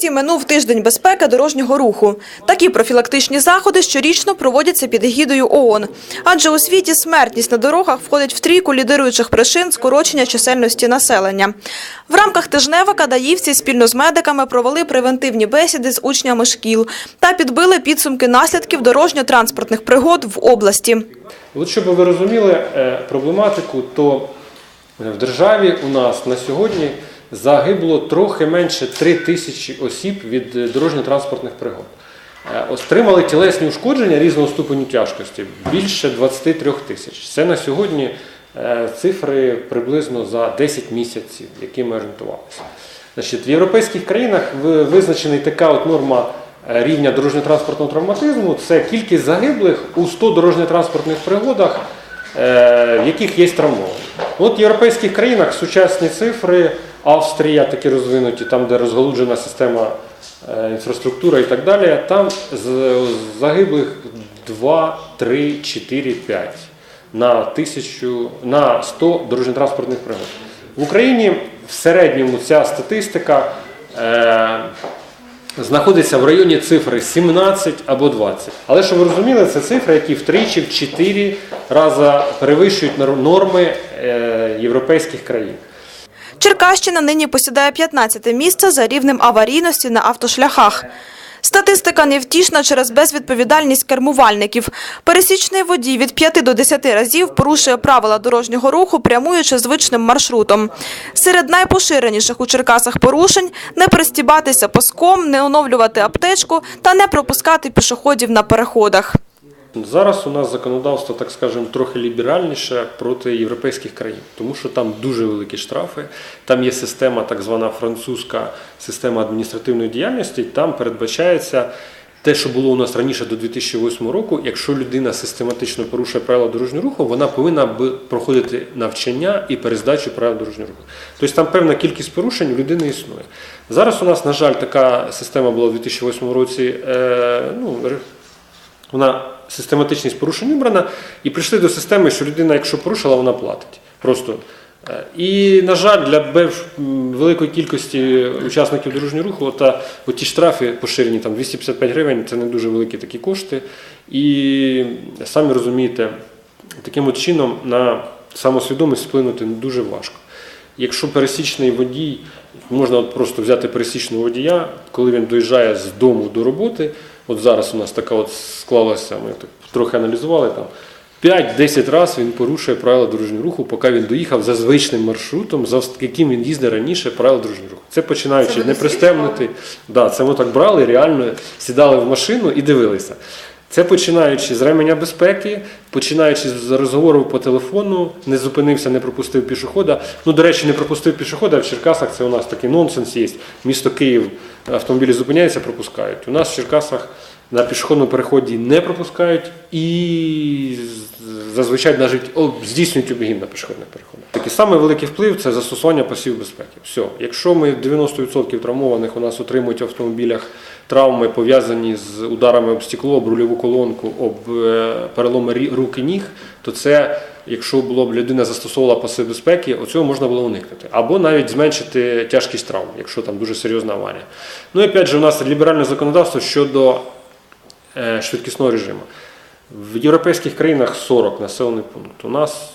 місті минув тиждень безпеки дорожнього руху. Такі профілактичні заходи щорічно проводяться під егідою ООН. Адже у світі смертність на дорогах входить в трійку лідируючих причин скорочення чисельності населення. В рамках тижнева кадаївці спільно з медиками провели превентивні бесіди з учнями шкіл та підбили підсумки наслідків дорожньо-транспортних пригод в області. От щоб ви розуміли е, проблематику, то в державі у нас на сьогодні загибло трохи менше 3 тисячі осіб від е, дорожньо-транспортних пригод. Е, Отримали тілесні ушкодження різного ступеню тяжкості більше 23 тисяч. Це на сьогодні е, цифри приблизно за 10 місяців, які ми орієнтувалися. Значить, в європейських країнах ви- визначена така от норма рівня дорожньо-транспортного травматизму це кількість загиблих у 100 дорожньо-транспортних пригодах, в яких є травмовані. От в європейських країнах сучасні цифри, Австрія такі розвинуті, там, де розгалуджена система е, інфраструктура і так далі, там загиблих 2, 3, 4, 5 на тисячу на 100 дорожньо-транспортних пригод. В Україні в середньому ця статистика е, знаходиться в районі цифри 17 або 20. Але щоб ви розуміли, це цифри, які втричі, в 4 рази перевищують нор- норми е, європейських країн. Черкащина нині посідає 15 місце за рівнем аварійності на автошляхах. Статистика невтішна через безвідповідальність кермувальників. Пересічний водій від 5 до 10 разів порушує правила дорожнього руху, прямуючи звичним маршрутом. Серед найпоширеніших у Черкасах порушень – не пристібатися паском, не оновлювати аптечку та не пропускати пішоходів на переходах. Зараз у нас законодавство, так скажемо, трохи ліберальніше проти європейських країн, тому що там дуже великі штрафи. Там є система, так звана французька система адміністративної діяльності. Там передбачається те, що було у нас раніше до 2008 року. Якщо людина систематично порушує правила дорожнього руху, вона повинна проходити навчання і перездачу правил дорожнього руху. Тобто там певна кількість порушень у людини існує. Зараз у нас, на жаль, така система була у 2008 році. Е, ну, вона систематичність порушень обрана, і прийшли до системи, що людина, якщо порушила, вона платить. Просто. Е, І, на жаль, для великої кількості учасників дорожнього руху та ті штрафи поширені там 255 гривень це не дуже великі такі кошти. І самі розумієте, таким от чином на самосвідомість вплинути дуже важко. Якщо пересічний водій, можна от просто взяти пересічного водія, коли він доїжджає з дому до роботи, от зараз у нас така от склалася, ми так трохи аналізували там. 5-10 разів він порушує правила дорожнього руху, поки він доїхав за звичним маршрутом, за яким він їздив раніше правила дорожнього руху. Це починаючи не пристебнути. Да, це ми так брали, реально сідали в машину і дивилися. Це починаючи з ременя безпеки, починаючи з розговору по телефону, не зупинився, не пропустив пішохода. Ну, до речі, не пропустив пішохода, в Черкасах це у нас такий нонсенс є. Місто Київ автомобілі зупиняються, пропускають. У нас в Черкасах на пішохідному переході не пропускають і зазвичай навіть здійснюють обігін на пішохідних переходах. Такий самий великий вплив це застосування пасів безпеки. Все, якщо ми 90% травмованих у нас отримують в автомобілях травми, пов'язані з ударами об стекло, об рульову колонку, об е, переломи рук і ніг, то це, якщо було б людина застосовувала паси безпеки, оцього можна було уникнути. Або навіть зменшити тяжкість травм, якщо там дуже серйозна аварія. Ну і опять же, у нас ліберальне законодавство щодо е, швидкісного режиму. В європейських країнах 40 населений пункт. У нас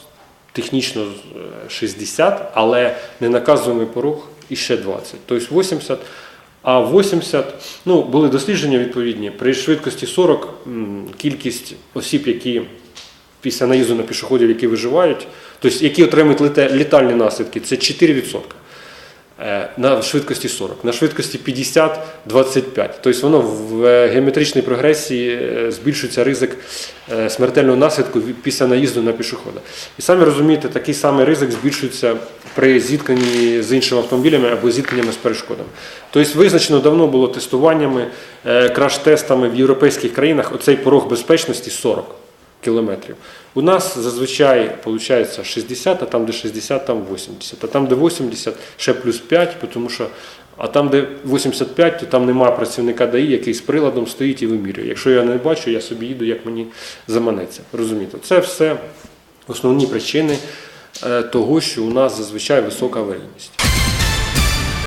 технічно е, 60, але не наказуємий порог і ще 20, тобто 80. А 80, ну, були дослідження відповідні, при швидкості 40 кількість осіб, які після наїзду на пішоходів, які виживають, тобто які отримують літальні наслідки, це 4%. Е, На швидкості 40, на швидкості 50 25. Тобто воно в е, геометричній прогресії е, збільшується ризик смертельного наслідку після наїзду на пішохода. І самі розумієте, такий самий ризик збільшується при зіткненні з іншими автомобілями або зіткненнями з перешкодами. Тобто визначено давно було тестуваннями, краш-тестами в європейських країнах оцей порог безпечності 40 кілометрів. У нас зазвичай виходить 60, а там, де 60, там 80. А там, де 80, ще плюс 5, тому що, а там, де 85, то там немає працівника ДАІ, який з приладом стоїть і вимірює. Якщо я не бачу, я собі їду, як мені заманеться. Розумієте? Це все основні причини е, того, що у нас зазвичай висока аварійність.